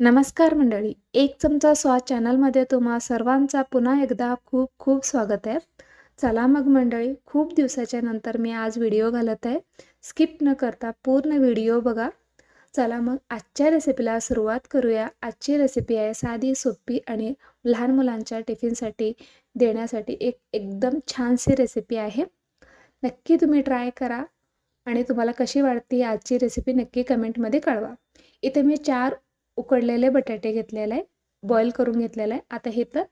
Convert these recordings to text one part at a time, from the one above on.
नमस्कार मंडळी. एक चमचा स्वाद चॅनलमध्ये तुम्हा सर्वांचा पुन्हा एकदा खूप खूप स्वागत आहे. चला मग मंडळी खूप दिवसाच्या नंतर मी आज व्हिडिओ घालत आहे. स्किप न करता पूर्ण व्हिडिओ बघा. चला मग आजच्या रेसिपीला सुरुवात करूया. आजची रेसिपी आहे साधी सोपी आणि लहान मुलांच्या टिफिनसाठी देण्यासाठी एक एकदम छानशी रेसिपी आहे. नक्की तुम्ही ट्राय करा आणि तुम्हाला कशी वाटते आजची रेसिपी नक्की कमेंटमध्ये कळवा. इथे मी चार उकडलेले बटाटे घेतलेले आहे बॉईल करून घेतलेलं आहे. आता हे तर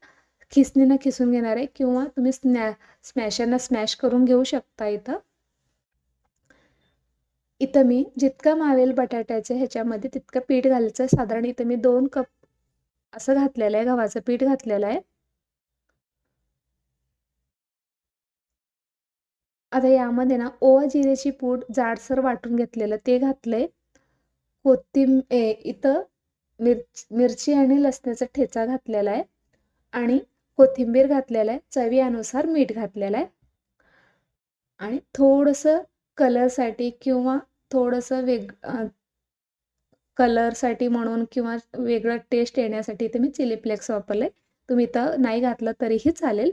खिसणीनं खिसून घेणार आहे किंवा तुम्ही स्नॅ स्मॅशरनं स्मॅश करून घेऊ शकता इथं. इथं मी जितकं मावेल बटाट्याचं ह्याच्यामध्ये तितकं पीठ घालायचं साधारण इथं मी दोन कप असं घातलेलं आहे गव्हाचं पीठ घातलेलं आहे. आता यामध्ये ना ओवा जिरेची पूड जाडसर वाटून घेतलेलं ते घातलंय. कोथिंब ए इथं मिरच मिरची आणि लसणाचा ठेचा घातलेला आहे आणि कोथिंबीर घातलेला आहे. चवीनुसार मीठ घातलेलं आहे. आणि थोडंसं कलरसाठी किंवा थोडंसं वेग कलरसाठी म्हणून किंवा वेगळं टेस्ट येण्यासाठी इथे मी चिली फ्लेक्स वापरले तुम्ही इथं नाही घातलं तरीही चालेल.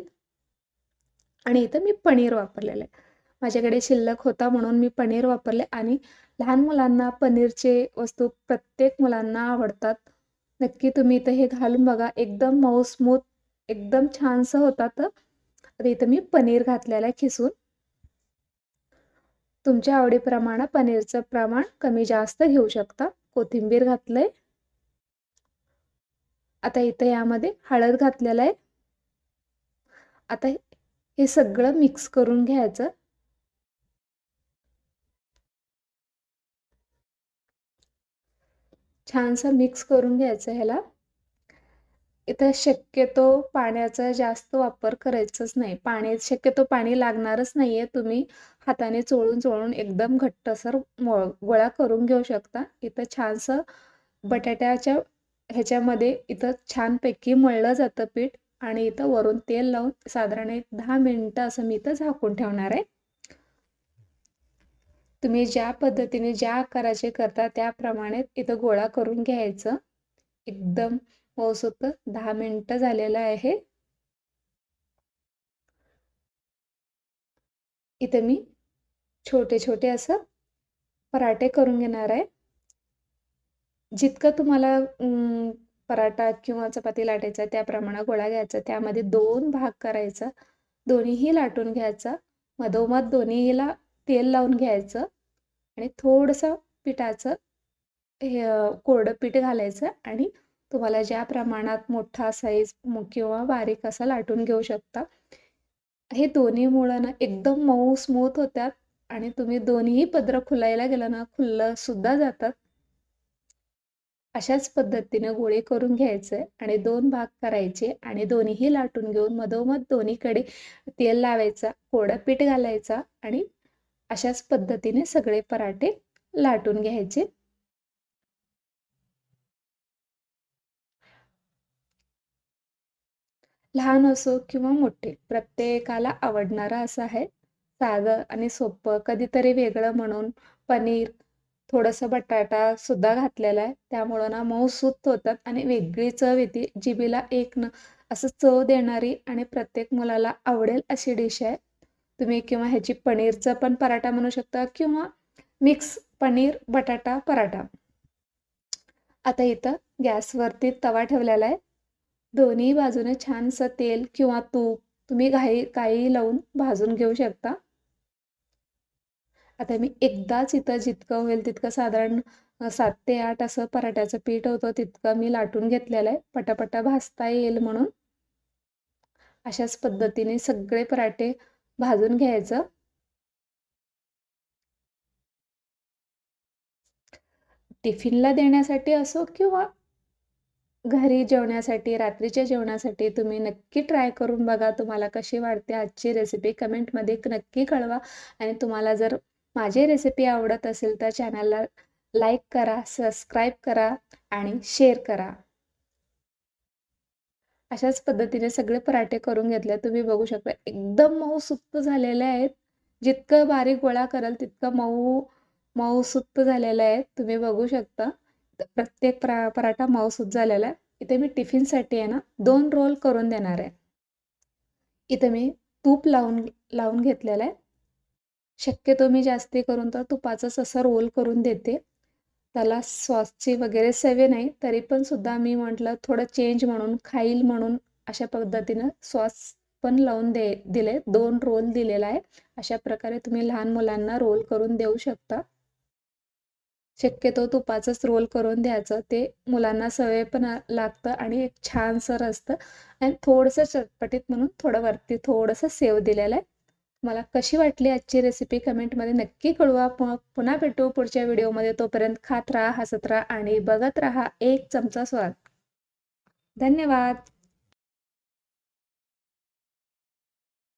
आणि इथं मी पनीर वापरलेलं आहे. माझ्याकडे शिल्लक होता म्हणून मी पनीर वापरले आणि लहान मुलांना पनीरचे वस्तू प्रत्येक मुलांना आवडतात. नक्की तुम्ही इथं हे घालून बघा. एकदम मऊ स्मूथ एकदम छानसं होतात. आता इथं मी पनीर घातलेलं आहे खिसून. तुमच्या आवडीप्रमाणे पनीरचं प्रमाण कमी जास्त घेऊ शकता. कोथिंबीर घातलंय. आता इथं यामध्ये हळद घातलेलं आहे. आता हे सगळं मिक्स करून घ्यायचं. छानसं मिक्स करून घ्यायचं ह्याला. इथं शक्यतो पाण्याचा जास्त वापर करायचाच नाही. पाणी शक्यतो पाणी लागणारच नाही आहे तुम्ही हाताने चोळून चोळून एकदम घट्टसर मो गोळा करून घेऊ शकता. इथं छानसं बटाट्याच्या ह्याच्यामध्ये इथं छानपैकी मळलं जातं पीठ. आणि इथं वरून तेल लावून साधारण एक दहा मिनटं असं मी इथं झाकून ठेवणार आहे. तुम्ही ज्या पद्धतीने ज्या आकाराचे करता त्याप्रमाणे इथं गोळा करून घ्यायचं. एकदम मौसूत दहा मिनटं झालेलं आहे. इथे मी छोटे छोटे असं पराठे करून घेणार आहे. जितकं तुम्हाला पराठा किंवा चपाती लाटायचा त्याप्रमाणे गोळा घ्यायचा. त्यामध्ये दोन भाग करायचा. दोन्हीही लाटून घ्यायचा. मधोमध दोन्हीला तेल लावून घ्यायचं. आणि थोडंसं पिठाचं हे कोरडं पीठ घालायचं आणि तुम्हाला ज्या प्रमाणात मोठा साईज किंवा बारीक असा लाटून घेऊ शकता. हे दोन्ही मुळं ना एकदम मऊ स्मूथ होतात आणि तुम्ही दोन्ही पदरं खुलायला गेलं ना खुल्लं सुद्धा जातात. अशाच पद्धतीने गोळे करून घ्यायचे आणि दोन भाग करायचे आणि दोन्हीही लाटून घेऊन मधोमध दोन्हीकडे तेल लावायचा कोरडं पीठ घालायचा आणि अशाच पद्धतीने सगळे पराठे लाटून घ्यायचे. लहान असो किंवा मोठे प्रत्येकाला आवडणारा असं आहे. साधं आणि सोपं कधीतरी वेगळं म्हणून पनीर थोडंसं बटाटा सुद्धा घातलेला आहे. त्यामुळं ना मऊसूत होतात आणि वेगळी चव येते. जिबीला एक न असं चव देणारी आणि प्रत्येक मुलाला आवडेल अशी डिश आहे. तुम्ही किंवा ह्याची पनीरचा पण पराठा म्हणू शकता किंवा मिक्स पनीर बटाटा पराठा. आता इथं गॅसवरती तवा ठेवलेला आहे. दोन्ही बाजूने छानसं तेल किंवा तूप तुम्ही घाई काही लावून भाजून घेऊ शकता. आता मी एकदाच इथं जितकं होईल तितकं साधारण सात ते आठ असं पराठ्याचं पीठ होतं तितकं मी लाटून घेतलेलं आहे. पटापटा भाजता येईल म्हणून. अशाच पद्धतीने सगळे पराठे भाजून घ्यायचं. टिफिनला देण्यासाठी असो किंवा घरी जेवण्यासाठी रात्रीच्या जेवणासाठी तुम्ही नक्की ट्राय करून बघा. तुम्हाला कशी वाटते आजची रेसिपी कमेंटमध्ये नक्की कळवा. आणि तुम्हाला जर माझी रेसिपी आवडत असेल तर चॅनलला लाईक करा सबस्क्राईब करा आणि शेअर करा. अशाच पद्धतीने सगळे पराठे करून घेतले. तुम्ही बघू शकता एकदम मऊ सुप्त झालेले आहेत. जितकं बारीक गोळा कराल तितकं मऊ मऊ सुप्त झालेलं आहे तुम्ही बघू शकता प्रत्येक परा पराठा मऊसूत झालेला आहे. इथे मी टिफिनसाठी आहे ना दोन रोल करून देणार आहे. इथे मी तूप लावून लावून घेतलेलं आहे. शक्यतो मी जास्ती करून तर तुपाचाच असं रोल करून देते. त्याला सॉसची वगैरे सवय नाही तरी पण सुद्धा मी म्हटलं थोडं चेंज म्हणून खाईल म्हणून अशा पद्धतीनं सॉस पण लावून दे दिले. दोन रोल दिलेला आहे. अशा प्रकारे तुम्ही लहान मुलांना रोल करून देऊ शकता. शक्यतो तुपाचंच रोल करून द्यायचं. ते मुलांना सवय पण लागतं आणि एक छानसर असतं आणि थोडंसं चटपटीत म्हणून थोडं वरती थोडंसं सेव दिलेलं आहे. मला कशी वाटली आजची रेसिपी कमेंटमध्ये नक्की कळवा. पुन्हा भेटू पुढच्या व्हिडिओमध्ये तोपर्यंत खात राहा हसत राहा आणि बघत राहा एक चमचा स्वाद. धन्यवाद.